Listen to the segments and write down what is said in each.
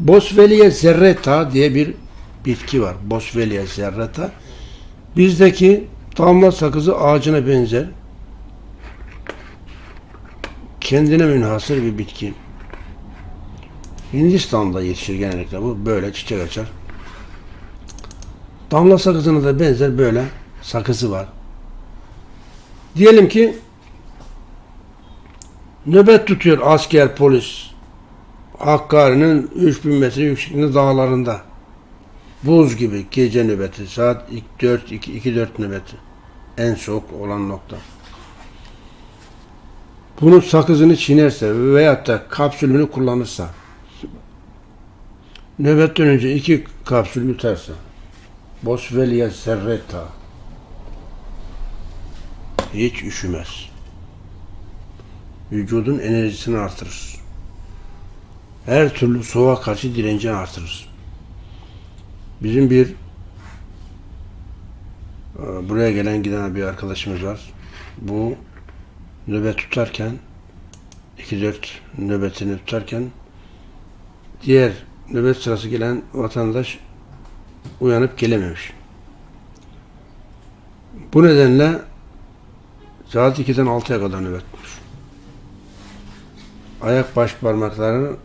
Boswellia zerreta diye bir bitki var. Boswellia zerreta. Bizdeki damla sakızı ağacına benzer. Kendine münhasır bir bitki. Hindistan'da yetişir genellikle bu. Böyle çiçek açar. Damla sakızına da benzer böyle sakızı var. Diyelim ki nöbet tutuyor asker, polis. Hakkari'nin 3000 metre yüksekliğinde dağlarında. Buz gibi gece nöbeti. Saat 4 2 2 4 nöbeti. En soğuk olan nokta. Bunu sakızını çiğnerse veyahut da kapsülünü kullanırsa nöbetten önce iki kapsül yutarsa Boswellia serreta hiç üşümez. Vücudun enerjisini artırır. Her türlü soğuğa karşı direncini artırır. Bizim bir e, buraya gelen giden bir arkadaşımız var. Bu nöbet tutarken 2-4 nöbetini tutarken diğer nöbet sırası gelen vatandaş uyanıp gelememiş. Bu nedenle saat 2'den 6'ya kadar nöbet tutmuş. Ayak baş parmaklarının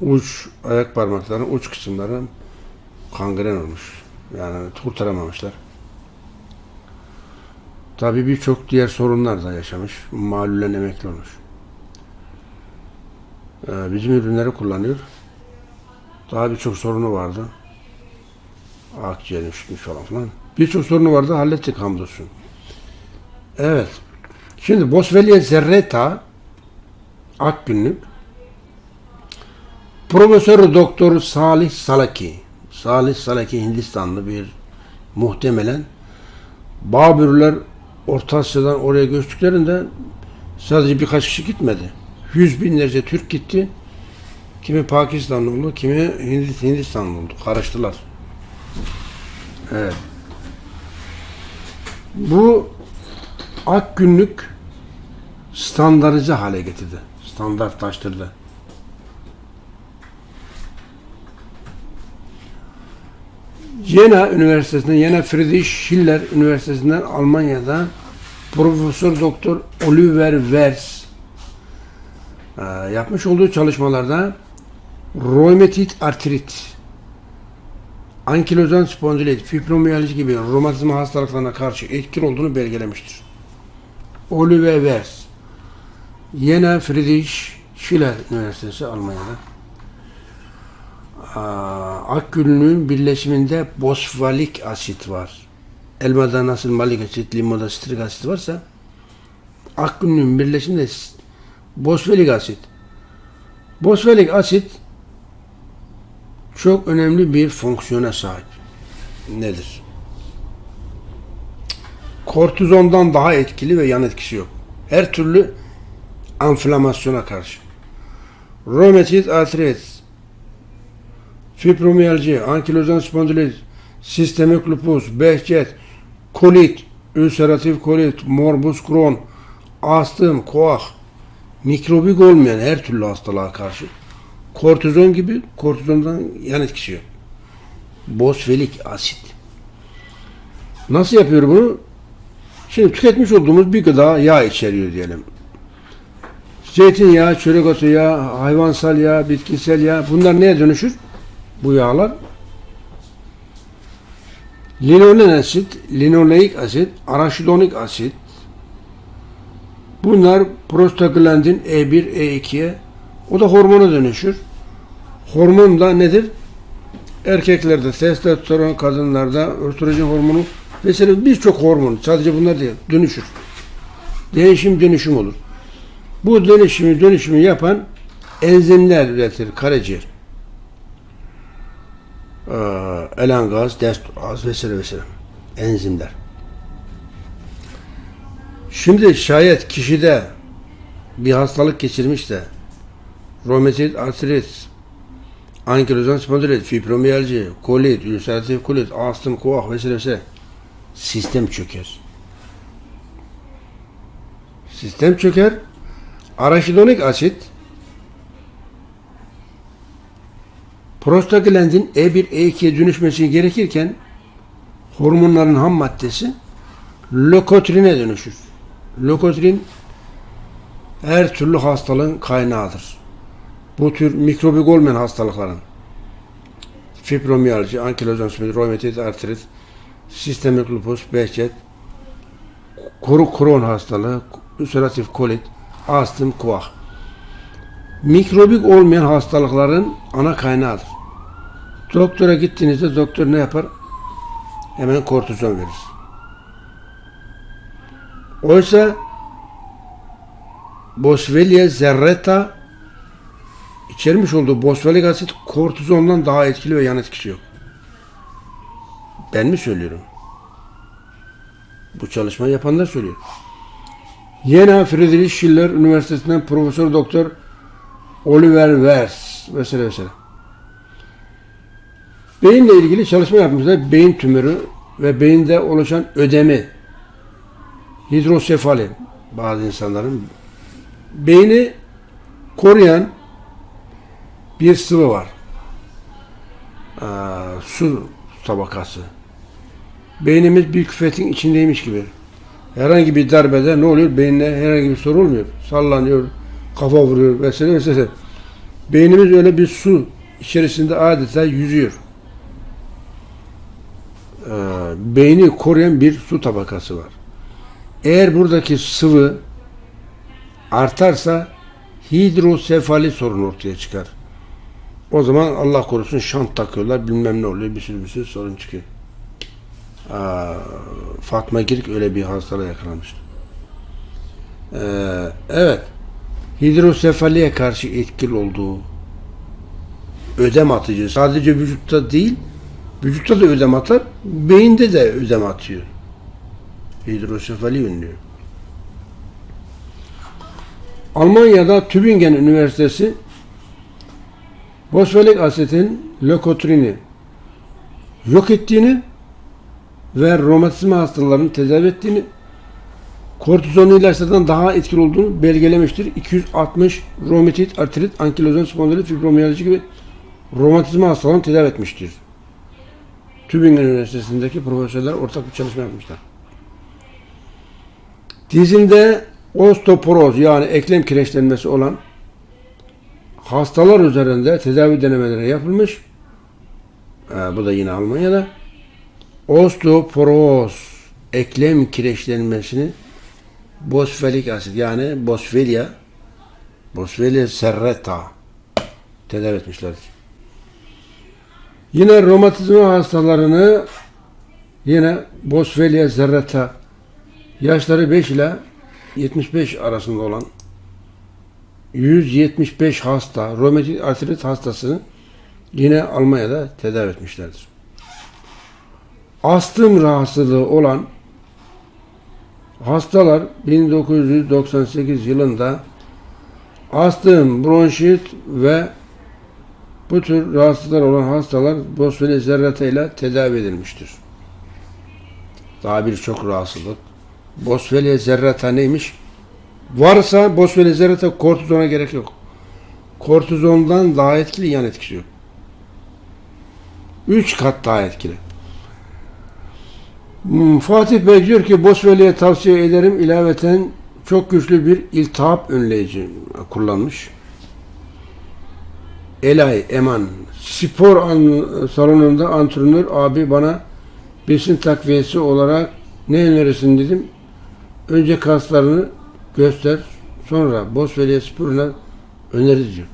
uç ayak parmaklarının uç kısımları kangren olmuş. Yani kurtaramamışlar. Tabii birçok diğer sorunlar da yaşamış. Malulen emekli olmuş. Ee, bizim ürünleri kullanıyor. Daha birçok sorunu vardı. Akciğer üşütmüş falan filan. Birçok sorunu vardı. Hallettik hamdolsun. Evet. Şimdi Boswellia zerreta Ak Profesör Doktor Salih Salaki Salih Salaki Hindistanlı bir muhtemelen Babürler Orta Asya'dan oraya göçtüklerinde sadece birkaç kişi gitmedi. Yüz binlerce Türk gitti. Kimi Pakistanlı oldu, kimi Hindist Hindistanlı oldu. Karıştılar. Evet. Bu ak günlük standartize hale getirdi. Standartlaştırdı. Jena Üniversitesi'nden, Jena Friedrich Schiller Üniversitesi'nden Almanya'da Profesör Doktor Oliver Wers e, yapmış olduğu çalışmalarda romatit artrit, ankilozan spondilit, fibromiyalji gibi romatizma hastalıklarına karşı etkin olduğunu belgelemiştir. Oliver Wers, Jena Friedrich Schiller Üniversitesi Almanya'da. Akgünlüğün birleşiminde bosfalik asit var. Elmada nasıl malik asit, limonda sitrik asit varsa akgünlüğün birleşiminde bosfalik asit. Bosfalik asit çok önemli bir fonksiyona sahip. Nedir? Kortizondan daha etkili ve yan etkisi yok. Her türlü enflamasyona karşı. Romatit artrit, fibromiyalji, ankilozan spondilit, sistemik lupus, behçet, kolit, ülseratif kolit, morbus Crohn, astım, koah, mikrobik olmayan her türlü hastalığa karşı kortizon gibi kortizondan yan etkisi yok. Bosfelik asit. Nasıl yapıyor bunu? Şimdi tüketmiş olduğumuz bir gıda yağ içeriyor diyelim. Zeytinyağı, çörek otu yağı, hayvansal yağ, bitkisel yağ bunlar neye dönüşür? Bu yağlar linolen asit, linoleik asit, araşidonik asit bunlar prostaglandin E1, E2'ye o da hormona dönüşür. Hormon da nedir? Erkeklerde testosteron, kadınlarda östrojen hormonu vesaire birçok hormon sadece bunlar değil dönüşür. Değişim dönüşüm olur. Bu dönüşümü dönüşümü yapan enzimler üretir karaciğer. Ee, elangaz, desturaz vesaire vesaire. Enzimler. Şimdi şayet kişide bir hastalık geçirmiş de romatit artrit, ankilozan spondilit, fibromiyalji, kolit, ülseratif kolit, astım, koah vesaire vesaire sistem çöker. Sistem çöker. Araşidonik asit Prostaglandin E1, E2'ye dönüşmesi gerekirken hormonların ham maddesi lökotrine dönüşür. Lökotrin her türlü hastalığın kaynağıdır. Bu tür mikrobik olmayan hastalıkların fibromiyalji, ankilozan spondili, romatit, artrit, sistemik lupus, behçet, kuru kron hastalığı, ülseratif kolit, astım, kuah. Mikrobik olmayan hastalıkların ana kaynağıdır. Doktora gittiğinizde doktor ne yapar? Hemen kortizon verir. Oysa Boswellia zerreta içermiş olduğu bosfelik asit kortizondan daha etkili ve yan etkisi yok. Ben mi söylüyorum? Bu çalışmayı yapanlar söylüyor. Yine Friedrich Schiller Üniversitesi'nden Profesör Doktor Oliver Wers vesaire vesaire. Beyinle ilgili çalışma yapmışlar. Beyin tümörü ve beyinde oluşan ödemi, hidrosefali bazı insanların beyni koruyan bir sıvı var. Aa, su tabakası. Beynimiz bir küfetin içindeymiş gibi. Herhangi bir darbede ne oluyor? Beynine herhangi bir sorun olmuyor. Sallanıyor, kafa vuruyor vesaire vesaire. Beynimiz öyle bir su içerisinde adeta yüzüyor. Beyni koruyan bir su tabakası var. Eğer buradaki sıvı artarsa hidrosefali sorun ortaya çıkar. O zaman Allah korusun şant takıyorlar bilmem ne oluyor bir sürü bir sürü sorun çıkıyor. Aa, Fatma Girik öyle bir hastalığa yakalanmıştı. Ee, evet hidrosefaliye karşı etkili olduğu ödem atıcı sadece vücutta değil vücutta da ödem atar beyinde de ödem atıyor. Hidrosefali önlüyor. Almanya'da Tübingen Üniversitesi Bosfelik asitin lökotrini yok ettiğini ve romatizma hastalarının tedavi ettiğini kortizonlu ilaçlardan daha etkili olduğunu belgelemiştir. 260 romatit, artrit, ankilozan spondilit, fibromiyalji gibi romatizma hastalarını tedavi etmiştir. Tübingen Üniversitesi'ndeki profesörler ortak bir çalışma yapmışlar. Dizinde osteoporoz yani eklem kireçlenmesi olan hastalar üzerinde tedavi denemeleri yapılmış. Ee, bu da yine Almanya'da. Osteoporoz eklem kireçlenmesini bosfelik asit yani bosfelia bosfelia serrata tedavi etmişlerdir. Yine romatizma hastalarını yine bosfelia serrata yaşları 5 ile 75 arasında olan 175 hasta romatik artrit hastasını yine Almanya'da tedavi etmişlerdir. Astım rahatsızlığı olan hastalar 1998 yılında astım, bronşit ve bu tür rahatsızlıklar olan hastalar Boswellia zerrata ile tedavi edilmiştir. Daha birçok rahatsızlık. Boswellia zerrata neymiş? Varsa Boswellia zerrata kortizona gerek yok. Kortizondan daha etkili yan etkisi yok. Üç kat daha etkili. Hmm, Fatih Bey diyor ki Boswellia'ya tavsiye ederim. İlaveten çok güçlü bir iltihap önleyici kullanmış. Elay Eman spor an, salonunda antrenör abi bana besin takviyesi olarak ne önerirsin dedim. Önce kaslarını göster. Sonra Boswellia sporuna diyor.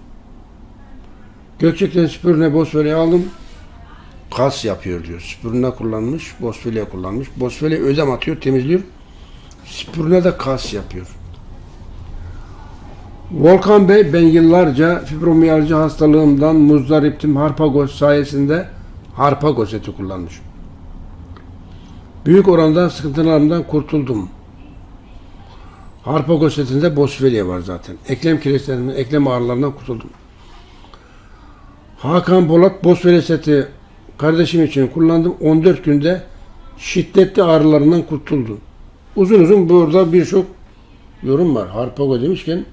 Gökçek'ten sporuna Boswellia aldım. Kas yapıyor diyor. Spuruna kullanmış, Boswellia kullanmış. Boswellia ödem atıyor, temizliyor. Spuruna da kas yapıyor. Volkan Bey ben yıllarca fibromiyalji hastalığımdan muzdariptim. Harpagos sayesinde Harpagos eti kullanmış. Büyük oranda sıkıntılarımdan kurtuldum. Harpagos etinde Boswellia var zaten. Eklem kireçlerinden, eklem ağrılarından kurtuldum. Hakan Bolat Boswellia seti kardeşim için kullandım. 14 günde şiddetli ağrılarından kurtuldum. Uzun uzun burada birçok yorum var. Harpago demişken